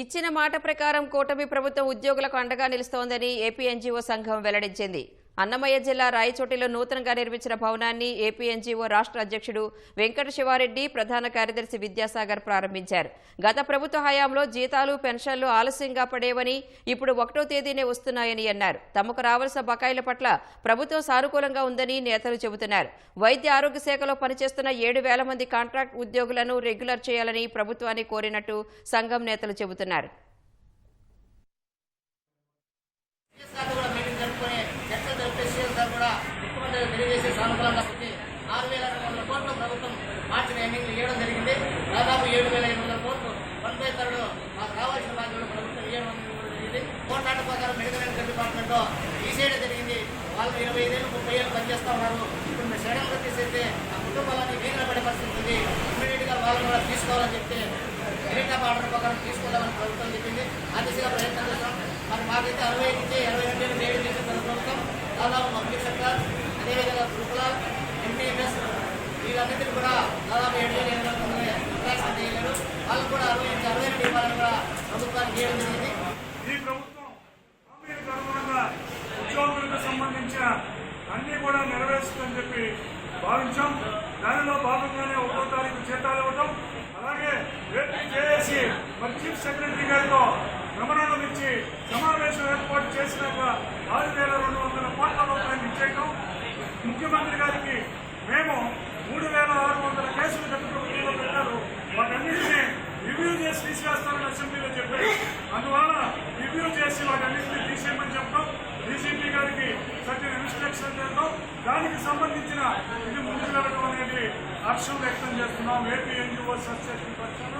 ఇచ్చిన మాట ప్రకారం కూటమి ప్రభుత్వం ఉద్యోగులకు అండగా నిలుస్తోందని ఏపీ ఎన్జీఓ సంఘం వెల్లడించింది. అన్నమయ్య జిల్లా రాయచోటిలో నూతనంగా నిర్మించిన భవనాన్ని ఏపీ ఎన్జీఓ రాష్ట్ర అధ్యక్షుడు వెంకట శివారెడ్డి ప్రధాన కార్యదర్శి విద్యాసాగర్ ప్రారంభించారు. గత ప్రభుత్వ హయాంలో జీతాలు పెన్షన్లు ఆలస్యంగా పడేవని ఇప్పుడు ఒకటో తేదీనే వస్తున్నాయని అన్నారు. తమకు రావాల్సిన బకాయిల పట్ల ప్రభుత్వం సానుకూలంగా ఉందని నేతలు చెబుతున్నారు. వైద్య ఆరోగ్య శాఖలో పనిచేస్తున్న ఏడు వేల మంది కాంట్రాక్ట్ ఉద్యోగులను రెగ్యులర్ చేయాలని ప్రభుత్వాన్ని కోరినట్టు సంఘం నేతలు చెబుతున్నారు. అనుకూలంగా సానుకూలంగా ఆరు వేల రెండు వందల కోట్లు ప్రభుత్వం మార్చి ఎండింగ్లు ఇవ్వడం జరిగింది. దాదాపు ఏడు వేల ఎనిమిది వందల కోట్లు వన్ బై థర్డ్ మాకు కావాల్సిన బాధ్యతలు ప్రభుత్వం ఇవ్వడం జరిగింది. కోట్లాట ప్రకారం మెడికల్ అండ్ డిపార్ట్మెంట్ తీసేయడం జరిగింది. వాళ్ళు ఇరవై ఐదేళ్ళు ముప్పై ఏళ్ళు పనిచేస్తూ ఉన్నారు. ఇప్పుడు మేము సడన్గా తీసేస్తే ఆ కుటుంబాలని వీధిలో పడే పరిస్థితి ఉంది. ఇమీడియట్గా వాళ్ళని కూడా తీసుకోవాలని చెప్తే మెరిట్ ఆఫ్ ఆర్డర్ ప్రకారం తీసుకోవాలని ప్రభుత్వం చెప్పింది. ఆ దిశగా ప్రయత్నం చేస్తాం మరి మాకైతే అరవై నుంచి ఇరవై రెండు వేలు ఏడు చేసిన ప్రభుత్వం. దాదాపు వీళ్ళందరికీ కూడా దాదాపు ఏడు వేల ఎనిమిది వందల తొంభై అట్రాక్షన్ చేయలేరు వాళ్ళకు కూడా అరవై ఎనిమిది అరవై రెండు ఇవ్వాలని కూడా ప్రభుత్వానికి ఇవ్వడం జరిగింది. ఈ ప్రభుత్వం ఉద్యోగులకు సంబంధించిన అన్ని కూడా నెరవేరుస్తుందని చెప్పి భావించాం. దానిలో భాగంగానే ఒకటో తారీఖు జీతాలు ఇవ్వటం అలాగే రేపు చేసి మరి చీఫ్ సెక్రటరీ గారితో ప్రమాణం ఇచ్చి సమావేశం ఏర్పాటు చేసినాక ఆరు వేల రెండు వందల కోట్ల రూపాయలు ఇచ్చేయటం ముఖ్యమంత్రి గారికి మేము మూడు వేల ఆరు వందల కేసులు గత ప్రభుత్వంలో పెట్టారు వాటన్నింటినీ రివ్యూ చేసి తీసేస్తారని అసెంబ్లీలో చెప్పారు. అందువల్ల రివ్యూ చేసి వాటన్నింటినీ తీసేయమని చెప్పడం డీసీపీ గారికి సర్టిన్ ఇన్స్ట్రక్షన్ చేద్దాం దానికి సంబంధించిన ఇది ముందుకు వెళ్ళడం అనేది హర్షం వ్యక్తం చేస్తున్నాం. ఏపీ ఎన్జిఓ అసోసియేషన్ పక్షాన